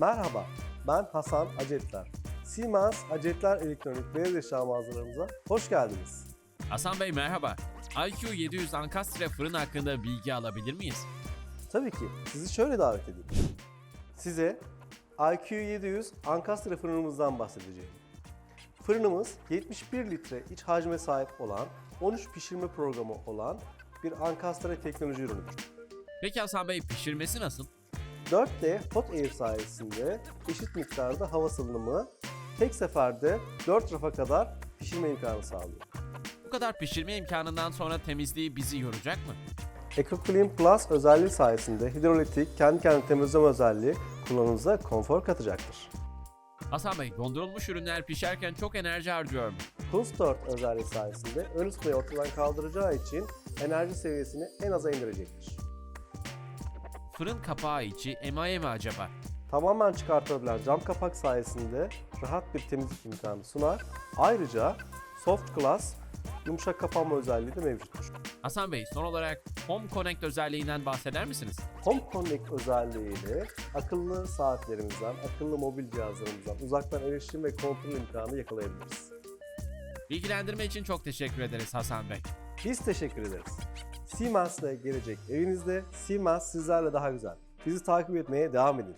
Merhaba, ben Hasan Acetler. Siemens Acetler Elektronik Beyaz Eşya mağazalarımıza hoş geldiniz. Hasan Bey merhaba. IQ 700 Ankastre fırın hakkında bilgi alabilir miyiz? Tabii ki sizi şöyle davet edeyim. Size IQ 700 Ankastre fırınımızdan bahsedeceğim. Fırınımız 71 litre iç hacme sahip olan 13 pişirme programı olan bir Ankastre teknoloji ürünüdür. Peki Hasan Bey pişirmesi nasıl? 4D Hot Air sayesinde eşit miktarda hava salınımı tek seferde 4 rafa kadar pişirme imkanı sağlıyor. Bu kadar pişirme imkanından sonra temizliği bizi yoracak mı? EcoClean Plus özelliği sayesinde hidrolitik kendi kendine temizleme özelliği kullanımınıza konfor katacaktır. Hasan Bey dondurulmuş ürünler pişerken çok enerji harcıyor mu? Cool Start özelliği sayesinde ön ısıyı ortadan kaldıracağı için enerji seviyesini en aza indirecektir. Fırın kapağı içi emaye mi acaba? Tamamen çıkartılabilen cam kapak sayesinde rahat bir temizlik imkanı sunar. Ayrıca Soft Glass yumuşak kapanma özelliği de mevcuttur. Hasan Bey son olarak Home Connect özelliğinden bahseder misiniz? Home Connect özelliğiyle akıllı saatlerimizden, akıllı mobil cihazlarımızdan uzaktan erişim ve kontrol imkanı yakalayabiliriz. Bilgilendirme için çok teşekkür ederiz Hasan Bey. Biz teşekkür ederiz. Siemens'le gelecek evinizde, Siemens sizlerle daha güzel. Bizi takip etmeye devam edin.